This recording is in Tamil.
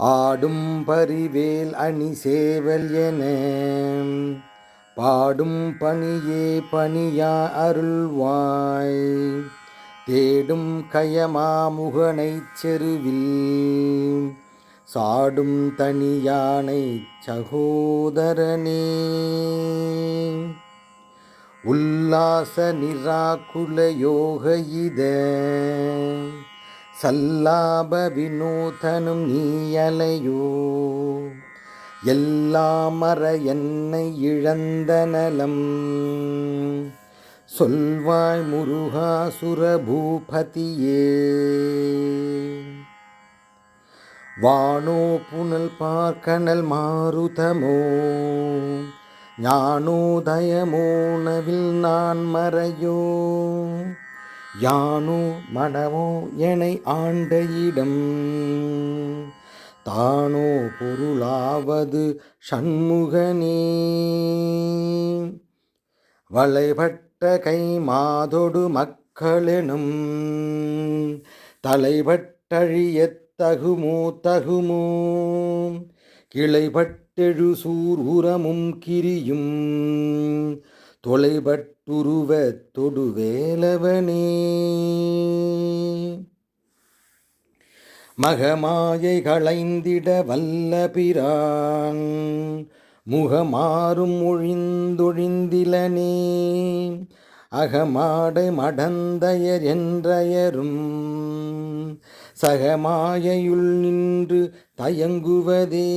ஆடும் பரிவேல் அணி சேவல் என. பாடும் பணியே பணியா அருள்வாய். தேடும் கயமாமுகனைச் செருவில். சாடும் தனியானை சகோதரனே. உல்லாச நிராகுல யோக இத. சல்லாப வினூதனும் நீயலையோ எல்லாமற என்னை இழந்த நலம். சொல்வாய் முருகா சுரபூபதியே. வானோ புனல் பார்க்கனல் மாருதமோ. ஞானோதயமோ நவில் நான் மறையோ. யானோ மனமோ எனை ஆண்ட இடம் தானோ பொருளாவது சண்முகனே. வளைபட்ட கை மாதொடு மக்களெனும். தலைபட்டழியத் தகுமோ. தகுமோ கிளைபட்டெழு சூர் உரமும் கிரியும். தொலைபட்டுருவ தொடுவேலவனே. மகமாயை களைந்திட வல்ல பிரான் முகமாறும் ஒழிந்தொழிந்திலனே. அகமாடை மடந்தையர் என்றயரும் சகமாயையுள் நின்று தயங்குவதே.